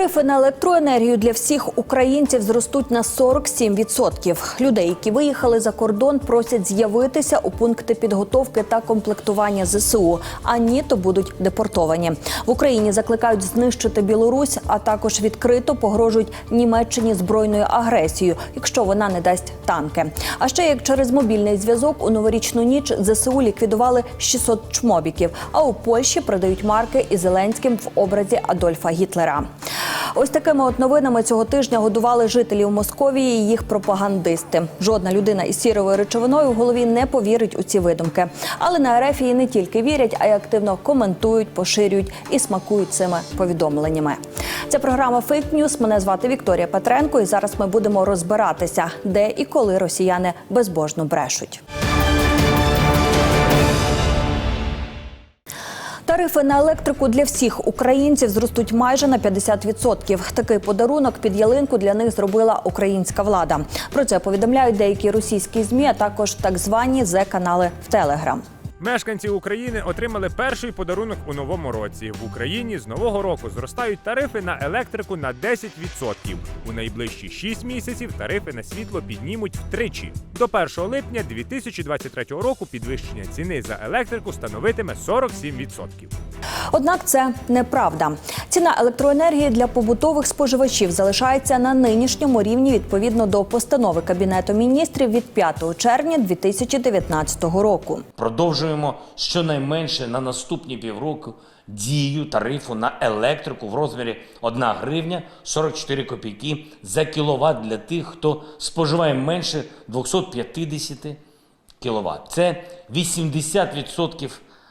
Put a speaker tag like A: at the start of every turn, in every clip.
A: Тарифи на електроенергію для всіх українців зростуть на 47%. Людей, які виїхали за кордон, просять з'явитися у пункти підготовки та комплектування ЗСУ. А ні, то будуть депортовані. В Україні закликають знищити Білорусь, а також відкрито погрожують Німеччині збройною агресією, якщо вона не дасть танки. А ще як через мобільний зв'язок у новорічну ніч ЗСУ ліквідували 600 чмобіків. А у Польщі продають марки із Зеленським в образі Адольфа Гітлера. Ось такими от новинами цього тижня годували жителів Московії і їх пропагандисти. Жодна людина із сіровою речовиною в голові не повірить у ці видумки. Але на РФ її не тільки вірять, а й активно коментують, поширюють і смакують цими повідомленнями. Це програма Фейк Ньюс. Мене звати Вікторія Петренко, і зараз ми будемо розбиратися, де і коли росіяни безбожно брешуть. Тарифи на електрику для всіх українців зростуть майже на 50%. Такий подарунок під ялинку для них зробила українська влада. Про це повідомляють деякі російські змі, а також так звані зе-канали в Телеграм.
B: Мешканці України отримали перший подарунок у новому році. В Україні з нового року зростають тарифи на електрику на 10%. У найближчі 6 місяців тарифи на світло піднімуть втричі. До 1 липня 2023 року підвищення ціни за електрику становитиме 47%.
A: Однак це неправда. Ціна електроенергії для побутових споживачів залишається на нинішньому рівні відповідно до постанови Кабінету міністрів від 5 червня 2019 року.
C: Продовжуємо щонайменше на наступні півроку дію тарифу на електрику в розмірі 1 гривня 44 копійки за кіловат для тих, хто споживає менше 250 кіловат. Це 80%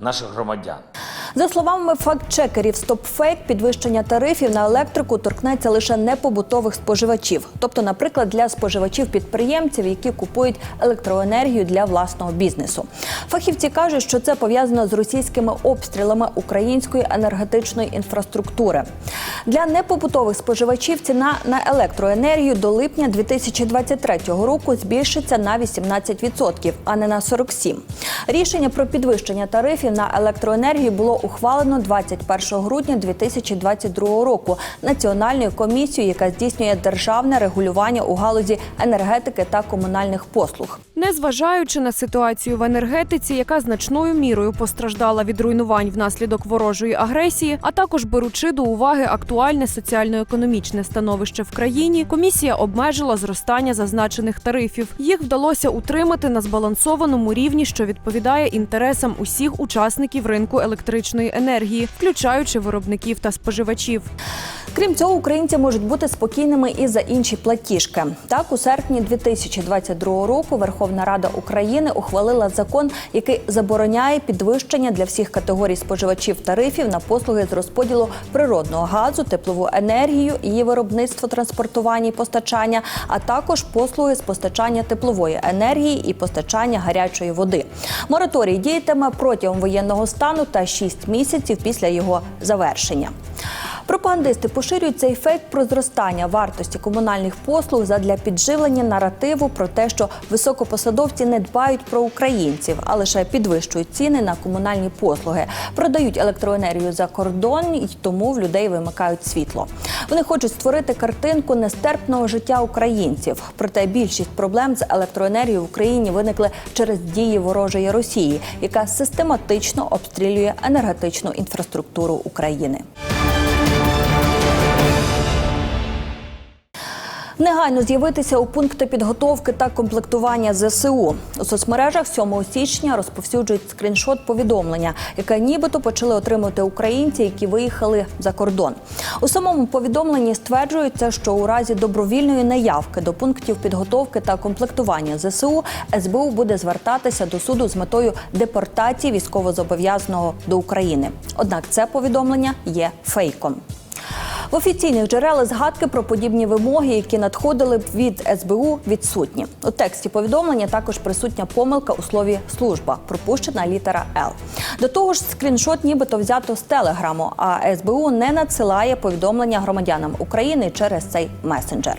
C: наших громадян.
A: За словами фактчекерів StopFake, підвищення тарифів на електрику торкнеться лише непобутових споживачів, тобто, наприклад, для споживачів-підприємців, які купують електроенергію для власного бізнесу. Фахівці кажуть, що це пов'язано з російськими обстрілами української енергетичної інфраструктури. Для непобутових споживачів ціна на електроенергію до липня 2023 року збільшиться на 18%, а не на 47%. Рішення про підвищення тарифів на електроенергію було ухвалено 21 грудня 2022 року Національною комісією, яка здійснює державне регулювання у галузі енергетики та комунальних послуг.
D: Незважаючи на ситуацію в енергетиці, яка значною мірою постраждала від руйнувань внаслідок ворожої агресії, а також беручи до уваги актуальне соціально-економічне становище в країні, комісія обмежила зростання зазначених тарифів. Їх вдалося утримати на збалансованому рівні, що відповідає інтересам усіх учасників ринку електричної енергії, включаючи виробників та споживачів.
A: Крім цього, українці можуть бути спокійними і за інші платіжки. Так, у серпні 2022 року Верховна Рада України ухвалила закон, який забороняє підвищення для всіх категорій споживачів тарифів на послуги з розподілу природного газу, теплову енергію, її виробництво, транспортування і постачання, а також послуги з постачання теплової енергії і постачання гарячої води. Мораторій діятиме протягом воєнного стану та 6 місяців після його завершення. Пропагандисти поширюють цей фейк про зростання вартості комунальних послуг задля підживлення наративу про те, що високопосадовці не дбають про українців, а лише підвищують ціни на комунальні послуги, продають електроенергію за кордон і тому в людей вимикають світло. Вони хочуть створити картинку нестерпного життя українців. Проте більшість проблем з електроенергією в Україні виникли через дії ворожої Росії, яка систематично обстрілює енергетичну інфраструктуру України. Негайно з'явитися у пункти підготовки та комплектування ЗСУ у соцмережах 7 січня розповсюджують скріншот повідомлення, яке нібито почали отримати українці, які виїхали за кордон. У самому повідомленні стверджується, що у разі добровільної наявки до пунктів підготовки та комплектування ЗСУ СБУ буде звертатися до суду з метою депортації військовозобов'язаного до України. Однак це повідомлення є фейком. В офіційних джерелах згадки про подібні вимоги, які надходили б від СБУ, відсутні. У тексті повідомлення також присутня помилка у слові служба, пропущена літера Л. До того ж, скріншот нібито взято з телеграму, а СБУ не надсилає повідомлення громадянам України через цей месенджер.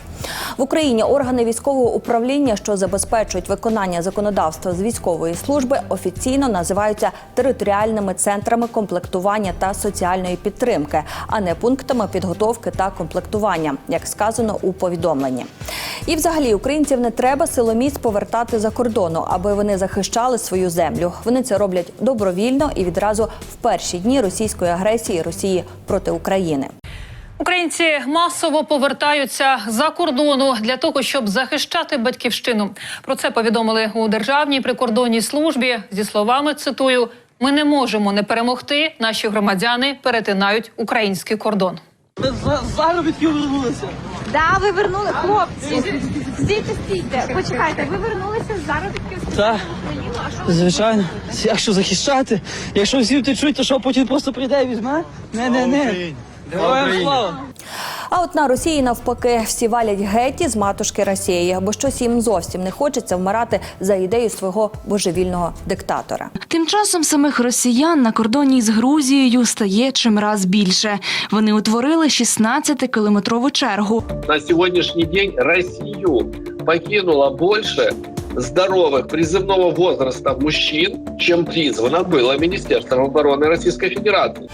A: В Україні органи військового управління, що забезпечують виконання законодавства з військової служби, офіційно називаються територіальними центрами комплектування та соціальної підтримки, а не пунктами підготовки та комплектування, як сказано у повідомленні. І, взагалі, українців не треба силоміць повертати за кордону, аби вони захищали свою землю. Вони це роблять добровільно і відразу в перші дні російської агресії Росії проти України.
E: Українці масово повертаються за кордону для того, щоб захищати батьківщину. Про це повідомили у державній прикордонній службі. Зі словами цитую: ми не можемо не перемогти. Наші громадяни перетинають український кордон.
F: Заробітки вернулися.
G: Да, ви вернули хлопці. Стійте, стійте. Почекайте, ви вернулися з заробітків з
F: Так.
G: Україну. А що
F: Звичайно, якщо захищати, якщо всі втечуть, то що Путін просто прийде і візьме? Не, не, не. Героям слава.
A: А от на Росії навпаки всі валять геті з матушки Росії, бо щось їм зовсім не хочеться вмирати за ідею свого божевільного диктатора.
H: Тим часом самих росіян на кордоні з Грузією стає чимраз більше. Вони утворили 16-кілометрову чергу.
I: на сегодняшний день Россию покинуло больше здоровых призывного возраста мужчин, чем призвано было Министерством обороны Российской Федерации.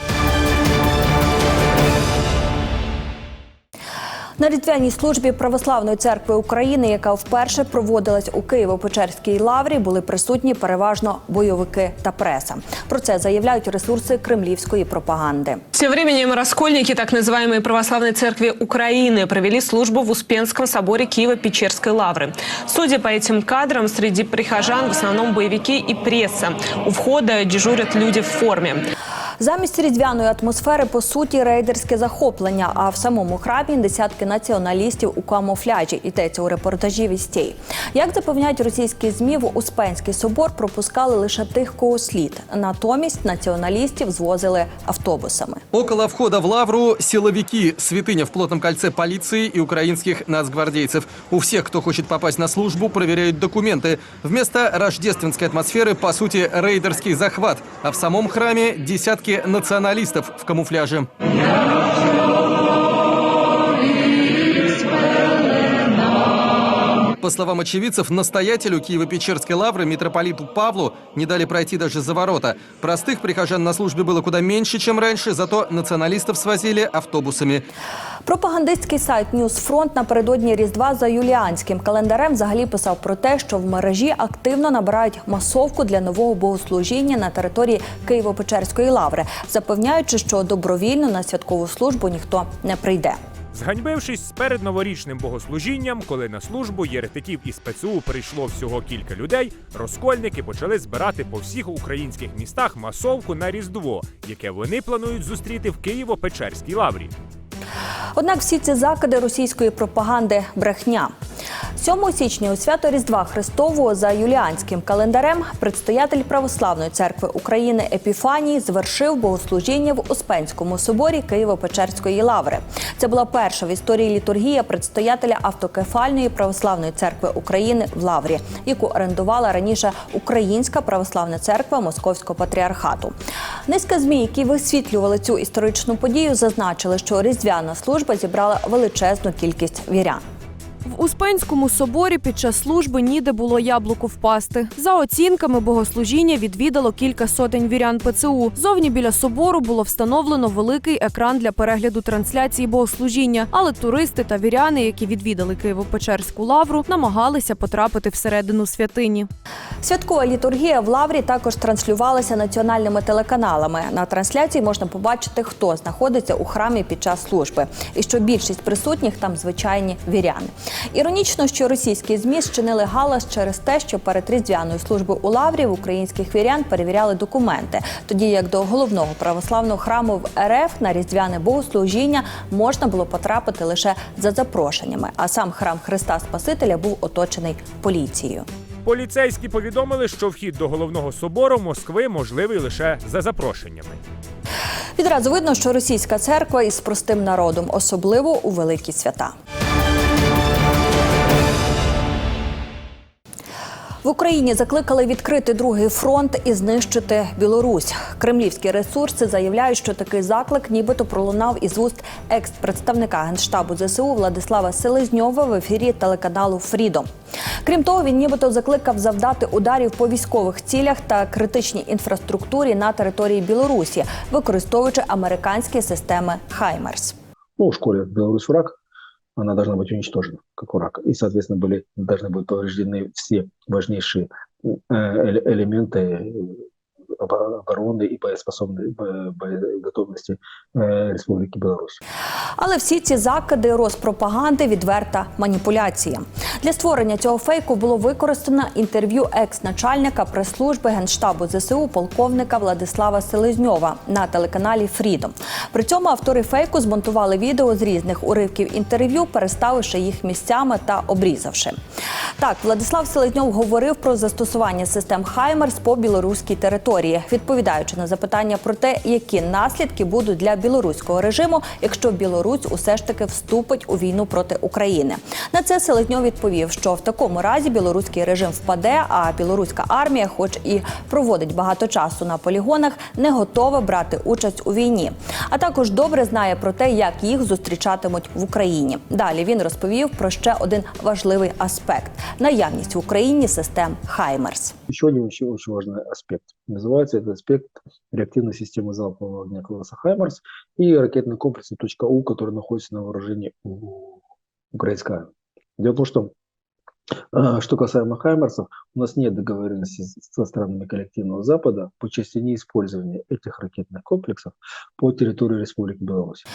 A: На різдвяній службі Православної церкви України, яка вперше проводилась у Києво-Печерській лаврі, були присутні переважно бойовики та преса. Про це заявляють ресурси кремлівської пропаганди.
J: Тем временем раскольники так называемой Православной Церкви Украины провели службу в Успенском соборе Киево-Печерской лавры. Судя по этим кадрам, среди прихожан в основном боевики и пресса. У входа дежурят люди в форме.
A: Замість різдвяної атмосфери по суті рейдерське захоплення. А в самому храмі десятки націоналістів у камуфляжі йдеться у репортажі вістей. Як запевняють російські змі, в Успенський собор пропускали лише тих, кого слід. Натомість націоналістів звозили автобусами.
K: Около входа в Лавру силовики, святыня в плотном кольце полиции и украинских нацгвардейцев. У всех, кто хочет попасть на службу, проверяют документы. Вместо рождественской атмосферы, по сути, рейдерский захват. А в самом храме десятки националистов в камуфляже. По словам очевидцев, настоятелю Киево-Печерской лавры, митрополиту Павлу, не дали пройти даже за ворота. Простых прихожан на службе было куда меньше, чем раньше, зато националистов свозили автобусами.
A: Пропагандистський сайт Ньюсфронт напередодні Різдва за юліанським календарем взагалі писав про те, що в мережі активно набирають масовку для нового богослужіння на території Києво-Печерської лаври, запевняючи, що добровільно на святкову службу ніхто не прийде.
B: Зганьбившись з передноворічним богослужінням, коли на службу єретиків і спецу прийшло всього кілька людей, розкольники почали збирати по всіх українських містах масовку на Різдво, яке вони планують зустріти в Києво-Печерській лаврі.
A: Однак всі ці закиди російської пропаганди брехня. 7 січня у свято Різдва Христового за юліанським календарем предстоятель Православної церкви України Епіфаній звершив богослужіння в Успенському соборі Києво-Печерської лаври. Це була перша в історії літургія предстоятеля автокефальної православної церкви України в Лаврі, яку орендувала раніше Українська православна церква Московського патріархату. Низка змі, які висвітлювали цю історичну подію, зазначили, що різдвяна служба зібрала величезну кількість вірян.
D: В Успенському соборі під час служби ніде було яблуку впасти. За оцінками, богослужіння відвідало кілька сотень вірян ПЦУ. Зовні біля собору було встановлено великий екран для перегляду трансляції богослужіння. Але туристи та віряни, які відвідали Києво-Печерську лавру, намагалися потрапити всередину святині.
A: Святкова літургія в Лаврі також транслювалася національними телеканалами. На трансляції можна побачити, хто знаходиться у храмі під час служби, і що більшість присутніх там звичайні віряни. Іронічно, що російські змі зчинили галас через те, що перед різдвяною службою у Лаврі в українських вірян перевіряли документи, тоді як до головного православного храму в РФ на різдвяне богослужіння можна було потрапити лише за запрошеннями. А сам храм Христа Спасителя був оточений поліцією.
B: Поліцейські повідомили, що вхід до головного собору Москви можливий лише за запрошеннями.
A: Відразу видно, що російська церква із простим народом, особливо у великі свята. В Україні закликали відкрити другий фронт і знищити Білорусь. Кремлівські ресурси заявляють, що такий заклик нібито пролунав із вуст екс-представника генштабу ЗСУ Владислава Селезньова в ефірі телеканалу Фрідом. Крім того, він нібито закликав завдати ударів по військових цілях та критичній інфраструктурі на території Білорусі, використовуючи американські системи Хаймерс.
L: Ну, в школе Беларусь враг, она должна быть уничтожена, как враг. И, соответственно, были, должны быть повреждены все важнейшие э, эле- элементы э, обо- обороны и боеспособной бо- боеготовности э, Республики Беларусь.
A: Але всі ці закиди розпропаганди відверта маніпуляція. Для створення цього фейку було використано інтерв'ю екс-начальника прес-служби генштабу ЗСУ полковника Владислава Селезньова на телеканалі Фрідом. При цьому автори фейку змонтували відео з різних уривків інтерв'ю, переставивши їх місцями та обрізавши. Так, Владислав Селезньов говорив про застосування систем Хаймерс по білоруській території, відповідаючи на запитання про те, які наслідки будуть для білоруського режиму, якщо Білорусь усе ж таки вступить у війну проти України. На це Селезньов відповів, що в такому разі білоруський режим впаде, а білоруська армія, хоч і проводить багато часу на полігонах, не готова брати участь у війні. А також добре знає про те, як їх зустрічатимуть в Україні. Далі він розповів про ще один важливий аспект наявність в Україні систем Хаймерс.
L: Еще один очень, очень важный аспект. Называется этот аспект реактивной системы залпового огня класса «Хаймарс» и ракетный комплекс «У», который находится на вооружении у украинской армии. Дело в том, что что касаемо «Хаймарсов», у нас нет договоренности со странами коллективного Запада по части неиспользования этих ракетных комплексов по территории Республики Беларусь.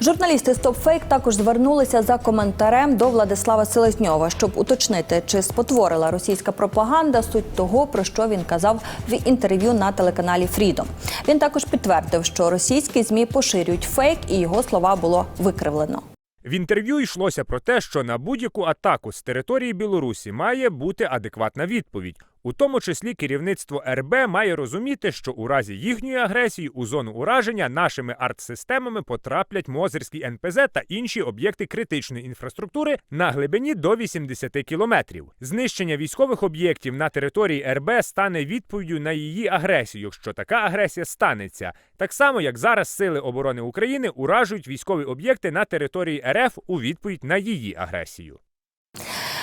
A: Журналісти StopFake також звернулися за коментарем до Владислава Селезньова, щоб уточнити, чи спотворила російська пропаганда суть того, про що він казав в інтерв'ю на телеканалі Freedom. Він також підтвердив, що російські змі поширюють фейк, і його слова було викривлено.
B: В інтерв'ю йшлося про те, що на будь-яку атаку з території Білорусі має бути адекватна відповідь. У тому числі керівництво РБ має розуміти, що у разі їхньої агресії у зону ураження нашими артсистемами потраплять Мозерський НПЗ та інші об'єкти критичної інфраструктури на глибині до 80 кілометрів. Знищення військових об'єктів на території РБ стане відповіддю на її агресію, якщо така агресія станеться. Так само, як зараз сили оборони України уражують військові об'єкти на території РФ у відповідь на її агресію.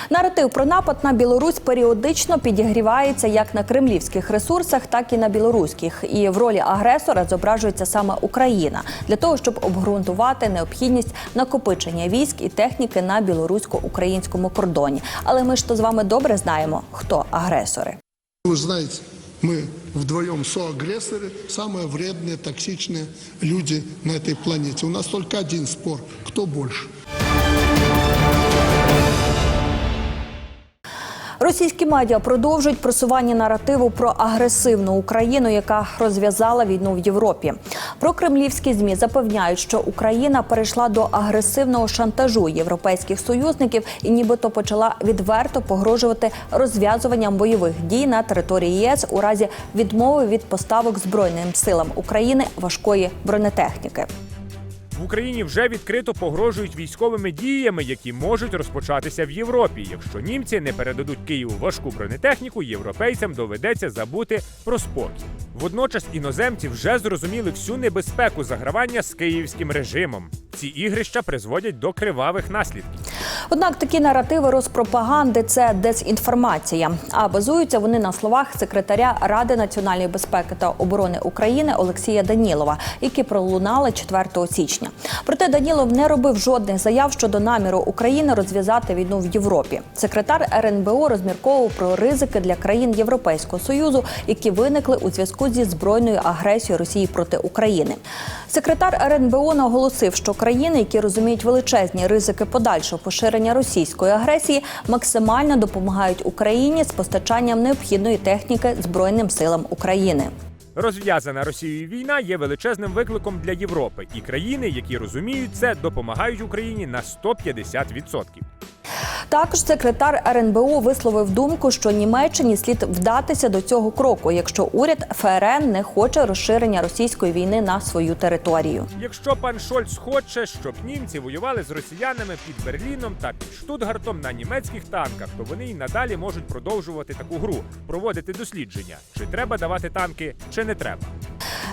A: Наратив про напад на Білорусь періодично підігрівається як на кремлівських ресурсах, так і на білоруських. І в ролі агресора зображується саме Україна для того, щоб обґрунтувати необхідність накопичення військ і техніки на білорусько-українському кордоні. Але ми ж то з вами добре знаємо, хто агресори.
M: Вы знаете, мы вдвоем соагрессоры, самые вредные, токсичные люди на этой планете. У нас только один спор, кто больше.
A: Російські медіа продовжують просування наративу про агресивну Україну, яка розв'язала війну в Європі. Про кремлівські змі запевняють, що Україна перейшла до агресивного шантажу європейських союзників і нібито почала відверто погрожувати розв'язуванням бойових дій на території ЄС у разі відмови від поставок збройним силам України важкої бронетехніки.
B: В Україні вже відкрито погрожують військовими діями, які можуть розпочатися в Європі. Якщо німці не передадуть Києву важку бронетехніку, європейцям доведеться забути про спокій. Водночас іноземці вже зрозуміли всю небезпеку загравання з київським режимом. Ці ігрища призводять до кривавих наслідків.
A: Однак такі наративи розпропаганди це дезінформація. А базуються вони на словах секретаря Ради національної безпеки та оборони України Олексія Данілова, які пролунали 4 січня. Проте Данілов не робив жодних заяв щодо наміру України розв'язати війну в Європі. Секретар РНБО розмірковував про ризики для країн Європейського союзу, які виникли у зв'язку зі збройною агресією Росії проти України. Секретар РНБО наголосив, що країни, які розуміють величезні ризики подальшого поширення російської агресії, максимально допомагають Україні з постачанням необхідної техніки Збройним силам України.
B: Розв'язана Росією війна є величезним викликом для Європи, і країни, які розуміють це, допомагають Україні на 150%.
A: Також секретар РНБО висловив думку, що Німеччині слід вдатися до цього кроку, якщо уряд ФРН не хоче розширення російської війни на свою територію.
B: Якщо пан Шольц хоче, щоб німці воювали з росіянами під Берліном та під Штутгартом на німецьких танках, то вони й надалі можуть продовжувати таку гру, проводити дослідження, чи треба давати танки, чи не треба.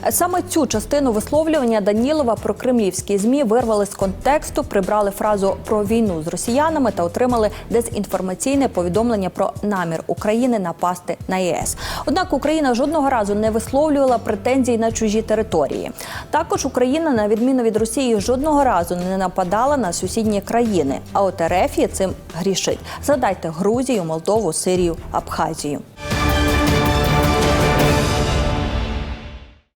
A: Саме цю частину висловлювання Данілова про кремлівські змі вирвали з контексту, прибрали фразу про війну з росіянами та отримали дезінформаційне повідомлення про намір України напасти на ЄС. Однак Україна жодного разу не висловлювала претензій на чужі території. Також Україна, на відміну від Росії, жодного разу не нападала на сусідні країни. А от РФ цим грішить. Згадайте Грузію, Молдову, Сирію, Абхазію.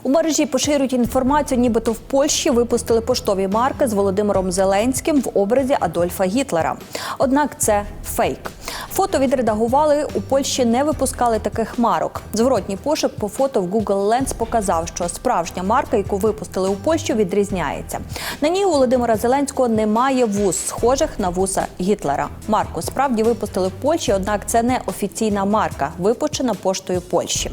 A: У мережі поширюють інформацію, нібито в Польщі випустили поштові марки з Володимиром Зеленським в образі Адольфа Гітлера. Однак це фейк. Фото відредагували у Польщі не випускали таких марок. Зворотній пошук по фото в Google Lens показав, що справжня марка, яку випустили у Польщу, відрізняється. На ній у Володимира Зеленського немає вуз, схожих на вуса Гітлера. Марку справді випустили в Польщі, однак це не офіційна марка, випущена поштою Польщі.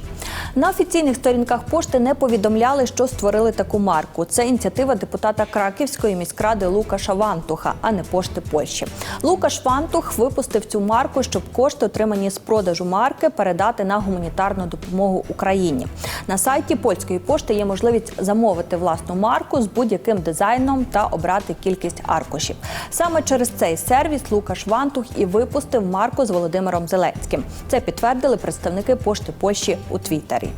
A: На офіційних сторінках пошти не повідомляли, що створили таку марку. Це ініціатива депутата Краківської міськради Лукаша Вантуха, а не пошти Польщі. Лукаш Вантух випустив цю марку, щоб кошти, отримані з продажу марки, передати на гуманітарну допомогу Україні. На сайті польської пошти є можливість замовити власну марку з будь-яким дизайном та обрати кількість аркушів. Саме через цей сервіс Лукаш Вантух і випустив марку з Володимиром Зеленським. Це підтвердили представники пошти Польщі у Твіттері.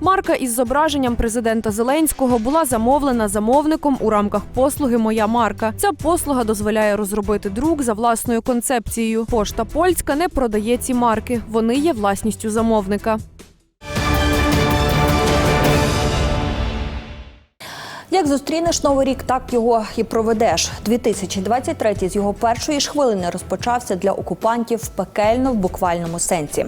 D: Марка із зображенням президента Зеленського була замовлена замовником у рамках послуги Моя марка. Ця послуга дозволяє розробити друк за власною концепцією. Пошта польська не продає ці марки. Вони є власністю замовника.
A: Як зустрінеш новий рік, так його і проведеш. 2023 з його першої ж хвилини розпочався для окупантів пекельно в буквальному сенсі.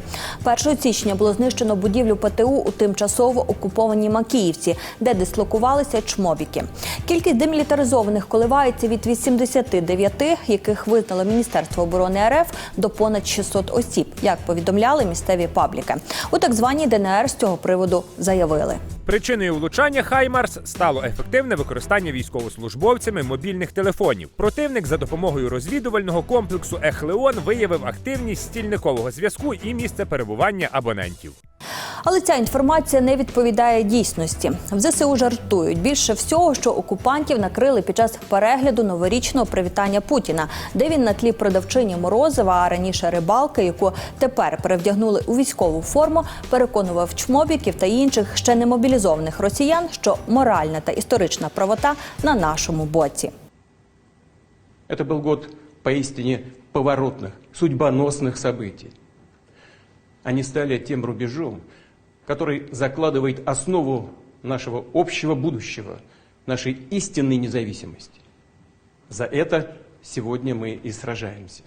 A: 1 січня було знищено будівлю ПТУ у тимчасово окупованій Макіївці, де дислокувалися чмобіки. Кількість демілітаризованих коливається від 89, яких визнало Міністерство оборони РФ, до понад 600 осіб, як повідомляли місцеві пабліки. У так званій ДНР з цього приводу заявили.
B: Причиною влучання Хаймарс стало ефективне використання військовослужбовцями мобільних телефонів. Противник за допомогою розвідувального комплексу Ехлеон виявив активність стільникового зв'язку і місце перебування абонентів.
A: Але ця інформація не відповідає дійсності. В ЗСУ жартують більше всього, що окупантів накрили під час перегляду новорічного привітання Путіна, де він на тлі продавчині Морозова, а раніше рибалки, яку тепер перевдягнули у військову форму, переконував чмобіків та інших ще не мобілізованих росіян, що моральна та історична правота на нашому боці.
N: Это был год поистине поворотных, судьбоносных событий. Они стали тем рубежом, который закладывает основу нашего общего будущего, нашей истинной независимости. За это сегодня мы и сражаемся.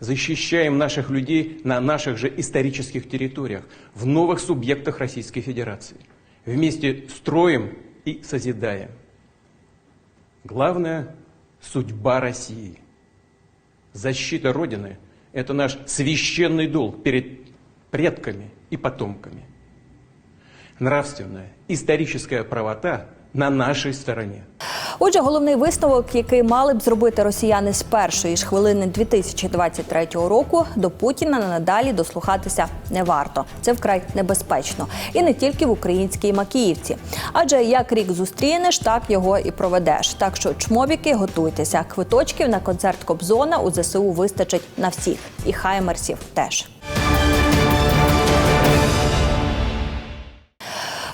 N: Защищаем наших людей на наших же исторических территориях, в новых субъектах Российской Федерации. Вместе строим и созидаем. Главное – судьба России. Защита Родины – это наш священный долг перед предками и потомками. Нравственная, историческая правота на нашей стороне.
A: Отже, головний висновок, який мали б зробити росіяни з першої ж хвилини 2023 року, до Путіна надалі дослухатися не варто. Це вкрай небезпечно, і не тільки в українській Макіївці. Адже як рік зустрінеш, так його і проведеш. Так що чмобіки, готуйтеся. Квиточків на концерт Кобзона у ЗСУ вистачить на всіх, і хаймерсів теж.